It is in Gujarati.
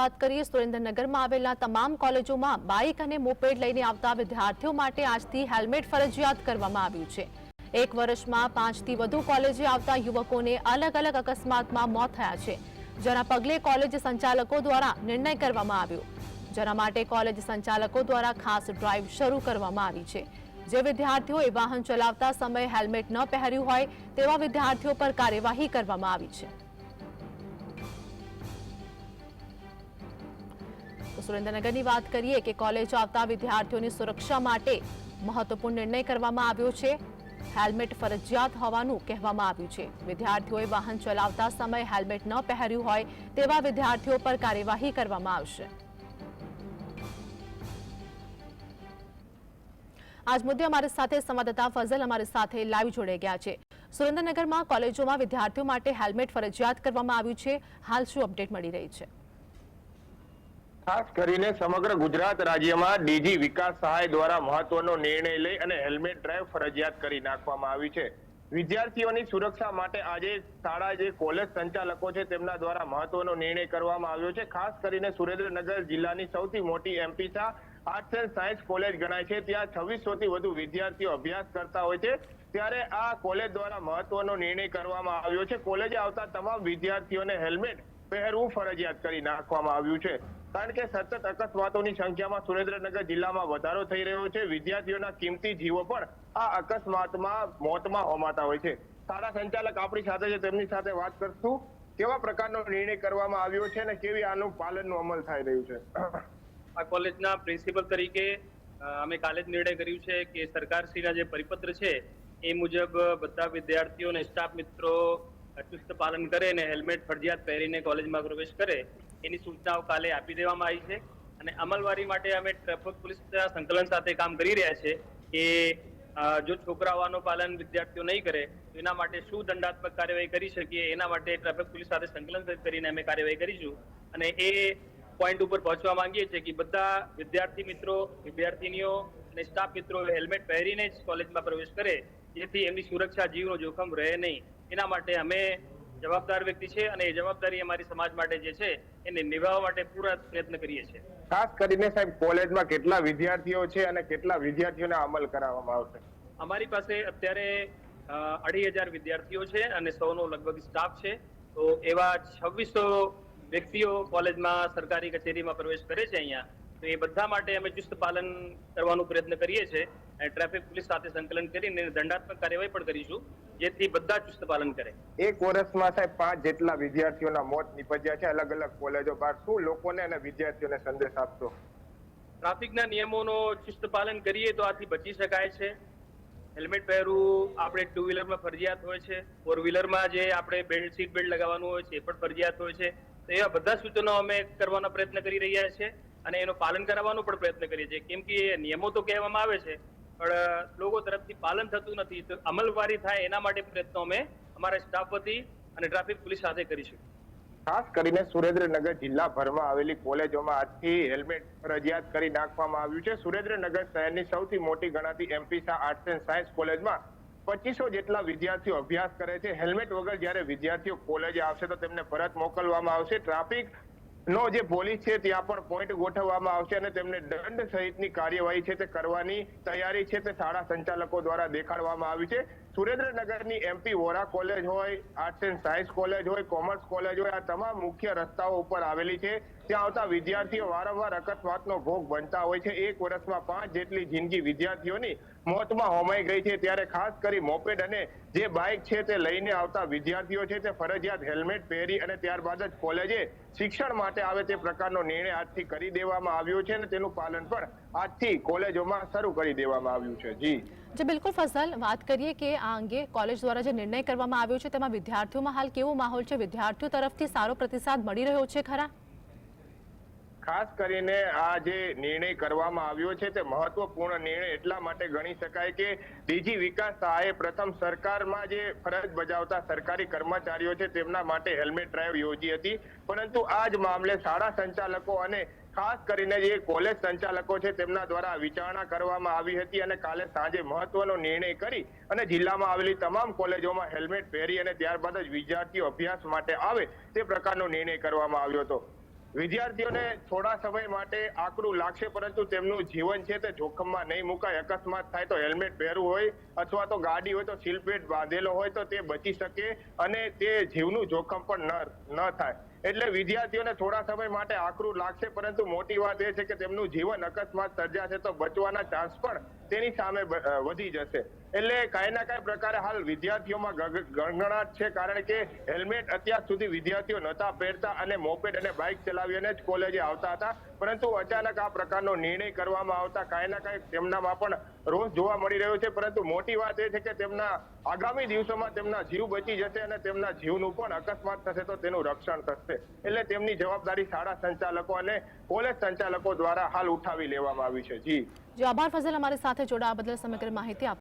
વાત કરીએ સુરેન્દ્રનગરમાં આવેલા તમામ કોલેજોમાં બાઇક અને મોપેડ લઈને આવતા વિદ્યાર્થીઓ માટે આજથી હેલ્મેટ ફરજિયાત કરવામાં આવ્યું છે. એક વર્ષમાં પાંચથી વધુ કોલેજે આવતા યુવકોને અલગ અલગ અકસ્માતમાં મોત થયા છે, જેના પગલે કોલેજ સંચાલકો દ્વારા નિર્ણય કરવામાં આવ્યો. જેના માટે કોલેજ સંચાલકો દ્વારા ખાસ ડ્રાઈવ શરૂ કરવામાં આવી છે. જે વિદ્યાર્થીઓએ વાહન ચલાવતા સમયે હેલ્મેટ ન પહેર્યું હોય તેવા વિદ્યાર્થીઓ પર કાર્યવાહી કરવામાં આવી છે. સુરેન્દ્રનગરની વાત કરીએ કે કોલેજ આવતા વિદ્યાર્થીઓની સુરક્ષા માટે મહત્વપૂર્ણ નિર્ણય કરવામાં આવ્યો છે. હેલ્મેટ ફરજિયાત હોવાનું કહેવામાં આવ્યું છે. વિદ્યાર્થીઓએ વાહન ચલાવતા સમયે હેલ્મેટ ન પહેર્યું હોય તેવા વિદ્યાર્થીઓ પર કાર્યવાહી કરવામાં આવશે. આજ મુદ્દે અમારી સાથે સંવાદદાતા ફઝલ અમારી સાથે લાઈવ જોડાઈ ગયા છે. સુરેન્દ્રનગરમાં કોલેજોમાં વિદ્યાર્થીઓ માટે હેલ્મેટ ફરજિયાત કરવામાં આવ્યું છે. હાલ શું અપડેટ મળી રહી છે? ખાસ કરીને સમગ્ર ગુજરાત રાજ્યમાં ડીજી વિકાસ સહાય દ્વારા મહત્વનો નિર્ણય લઈ અને હેલ્મેટ ડ્રાઈવ ફરજિયાત કરી નાખવામાં આવી છે. વિદ્યાર્થીઓની સુરક્ષા માટે આજે શાળા જે કોલેજ સંચાલકો છે તેમના દ્વારા મહત્વનો નિર્ણય કરવામાં આવ્યો છે. ખાસ કરીને સુરેન્દ્રનગર જિલ્લાની સૌથી મોટી MP Shah arts and science college ગણાય છે. ત્યાં છવ્વીસો થી વધુ વિદ્યાર્થીઓ અભ્યાસ કરતા હોય છે. ત્યારે આ કોલેજ દ્વારા મહત્વનો નિર્ણય કરવામાં આવ્યો છે. કોલેજે આવતા તમામ વિદ્યાર્થીઓને હેલ્મેટ પહેરવું ફરજિયાત કરી નાખવામાં આવ્યું છે. કારણ કે સતત અકસ્માતોની સંખ્યામાં સુરેન્દ્રનગર જિલ્લામાં વધારો થઈ રહ્યો છે. વિદ્યાર્થીઓના કિંમતી જીવો પણ આ અકસ્માતમાં મોતમાં હોમાતા હોય છે. શાળા સંચાલક આપણી સાથે છે, તેમની સાથે વાત કરશું. કેવા પ્રકારનો નિર્ણય કરવામાં આવ્યો છે અને કેવી આનું પાલનનું અમલ થઈ રહ્યું છે? આ કોલેજના પ્રિન્સિપલ તરીકે અમે કાલે જ નિર્ણય કર્યું છે કે સરકારશ્રીના જે પરિપત્ર છે, એ મુજબ બધા વિદ્યાર્થીઓ અને સ્ટાફ મિત્રો ચુસ્ત પાલન કરે અને હેલ્મેટ ફરજિયાત પહેરીને કોલેજમાં પ્રવેશ કરે. એની સૂચનાઓ કાલે આપી દેવામાં આવી છે. અને અમલવારી માટે અમે ટ્રાફિક પોલીસના સંકલન સાથે કામ કરી રહ્યા છે કે જો છોકરાઓનું પાલન વિદ્યાર્થીઓ નહીં કરે, તો એના માટે શું દંડાત્મક કાર્યવાહી કરી શકીએ? એના માટે ટ્રાફિક પોલીસ સાથે સંકલન કરીને અમે કાર્યવાહી કરીશું. અને એ પોઈન્ટ ઉપર પહોંચવા માંગીએ છીએ કે બધા વિદ્યાર્થી મિત્રો, વિદ્યાર્થીનીઓ અને સ્ટાફ મિત્રો હેલ્મેટ પહેરીને જ કોલેજમાં પ્રવેશ કરે, જેથી એમની સુરક્ષા જીવનો જોખમ રહે નહીં. એના માટે અમે જવાબદાર વ્યક્તિ છે અને એ જવાબદારી અમારી સમાજ માટે જે છે એને નિભાવવા માટે પૂરા પ્રયત્ન કરીએ છીએ. ખાસ કરીને સાહેબ કોલેજમાં કેટલા વિદ્યાર્થીઓ છે અને કેટલા વિદ્યાર્થીઓને અમલ કરાવવામાં આવશે? અમારી પાસે અત્યારે અઢી હજાર વિદ્યાર્થીઓ છે અને સૌનો લગભગ સ્ટાફ છે. તો એવા છવ્વીસો વ્યક્તિઓ કોલેજમાં સરકારી કચેરીમાં પ્રવેશ કરે છે અહીંયા. તો એ બધા માટે અમે ચુસ્ત પાલન કરવાનો પ્રયત્ન કરીએ છીએ અને ટ્રાફિક પોલીસ સાથે સંકલન કરીને દંડાત્મક કાર્યવાહી પણ કરીશું જેથી બધા ચુસ્ત પાલન કરે. એક વર્ષમાં સાહેબ પાંચ જેટલા વિદ્યાર્થીઓના મોત નીપજ્યા છે અલગ અલગ કોલેજો બહાર શું લોકોને અને વિદ્યાર્થીઓને સંદેશ આપશો? ટ્રાફિકના નિયમોનો ચુસ્ત પાલન કરીએ તો આથી બચી શકાય છે. હેલ્મેટ પહેરવું આપણે ટુ વ્હીલરમાં ફરજિયાત હોય છે. ફોર વ્હીલરમાં જે આપણે બેલ્ટ સીટ બેલ્ટ લગાવવાનું હોય છે એ પણ ફરજિયાત હોય છે. તો એવા બધા સૂચનો અમે કરવાનો પ્રયત્ન કરી રહ્યા છીએ. અને એનું પાલન કરાવવાનો પણ પ્રયત્ન કરીએ છીએ. કેમ કે નિયમો તો કહેવામાં આવે છે, પણ લોકો તરફથી પાલન થતું નથી. તો અમલવારી થાય એના માટે પ્રયત્નો અમે અમારા સ્ટાફ વતી અને ટ્રાફિક પોલીસ સાથે કરીશું ખાસ કરીને સુરેન્દ્રનગર જિલ્લાભરમાં આવેલી કોલેજોમાં આજથી હેલ્મેટ ફરજિયાત કરી નાખવામાં આવ્યું છે. સુરેન્દ્રનગર શહેરની સૌથી મોટી ગણાતી MP Shah arts and science કોલેજમાં પચીસો જેટલા વિદ્યાર્થીઓ અભ્યાસ કરે છે. હેલ્મેટ વગર જ્યારે વિદ્યાર્થીઓ કોલેજે આવશે તો તેમને પરત મોકલવામાં આવશે. ટ્રાફિક નો જે પોલીસ છે, ત્યાં પણ પોઈન્ટ ગોઠવવામાં આવશે અને તેમને દંડ સહિતની કાર્યવાહી છે તે કરવાની તૈયારી છે તે શાળા સંચાલકો દ્વારા દેખાડવામાં આવી છે. સુરેન્દ્રનગરની એમપી વોરા કોલેજ હોય, આર્ટ્સ એન્ડ સાયન્સ કોલેજ હોય, કોમર્સ કોલેજ હોય, આ તમામ મુખ્ય રસ્તાઓ ઉપર આવેલી છે. ત્યાં આવતા વિદ્યાર્થીઓ વારંવાર અકસ્માતનો ભોગ બનતા હોય છે. એક વર્ષમાં પાંચ જેટલી જિંદગી વિદ્યાર્થીઓની મોતમાં હોમાઈ ગઈ છે. ત્યારે ખાસ કરી મોપેડ અને જે બાઇક છે તે લઈને આવતા વિદ્યાર્થીઓ છે તે ફરજિયાત હેલ્મેટ પહેરી અને ત્યારબાદ જ કોલેજે શિક્ષણ માટે આવે તે પ્રકારનો નિર્ણય આજથી કરી દેવામાં આવ્યો છે અને તેનું પાલન પણ આજથી કોલેજોમાં શરૂ કરી દેવામાં આવ્યું છે. જી. જે, બિલકુલ ફઝલ. વાત કરીએ કે આ અંગે કોલેજ દ્વારા જે નિર્ણય કરવામાં આવ્યો છે, તેમાં વિદ્યાર્થીઓમાં હાલ કેવો માહોલ છે? વિદ્યાર્થીઓ તરફથી સારો પ્રતિસાદ મળી રહ્યો છે ખરા? ખાસ કરીને આ જે નિર્ણય કરવામાં આવ્યો છે તે મહત્વપૂર્ણ નિર્ણય એટલા માટે ગણી શકાય કે ડીજી વિકાસ સહાયે પ્રથમ સરકારમાં જે ફરજ બજાવતા સરકારી કર્મચારીઓ છે તેમના માટે હેલ્મેટ ડ્રાઈવ યોજી હતી. પરંતુ આ જ મામલે શાળા સંચાલકો અને ખાસ કરીને જે કોલેજ સંચાલકો છે તેમના દ્વારા વિચારણા કરવામાં આવી હતી અને કાલે સાંજે મહત્વનો નિર્ણય કરી અને જિલ્લામાં આવેલી તમામ કોલેજોમાં હેલ્મેટ પહેરી અને ત્યારબાદ જ વિદ્યાર્થીઓ અભ્યાસ માટે આવે તે પ્રકારનો નિર્ણય કરવામાં આવ્યો હતો. વિદ્યાર્થીઓને થોડા સમય માટે આકરું લાગશે, પરંતુ તેમનું જીવન છે તે જોખમમાં નહીં મુકાય. અકસ્માત થાય તો હેલ્મેટ પહેરવું હોય, અથવા તો ગાડી હોય તો સીલપેટ બાંધેલો હોય તો તે બચી શકે અને તે જીવનું જોખમ પણ ન થાય. એટલે વિદ્યાર્થીઓને થોડા સમય માટે આકરું લાગશે, પરંતુ મોટી વાત એ છે કે તેમનું જીવન અકસ્માત સર્જાશે તો બચવાના ચાન્સ પણ તેની સામે વધી જશે. એટલે કાંઈ ના કાંઈ પ્રકારે હાલ વિદ્યાર્થીઓમાં ગણગણાટ છે, કારણ કે હેલ્મેટ અત્યાર સુધી વિદ્યાર્થીઓ નહોતા પહેરતા અને મોપેડ અને બાઇક ચલાવીને જ કોલેજે આવતા હતા. પરંતુ અચાનક આ પ્રકારનો નિર્ણય કરવામાં આવતા કાંઈ ના કાંઈ તેમનામાં પણ રોષ જોવા મળી રહ્યો છે, પરંતુ મોટી વાત એ છે કે તેમના આગામી દિવસોમાં તેમના જીવ બચી જશે અને તેમના જીવનું પણ અકસ્માત થશે તો તેનું રક્ષણ થશે. એટલે તેમની જવાબદારી શાળા સંચાલકો અને કોલેજ સંચાલકો દ્વારા હાલ ઉઠાવી લેવામાં આવી છે. જી. જે, આભાર ફઝલ, અમારી સાથે જોડાવા બદલ સમગ્ર માહિતી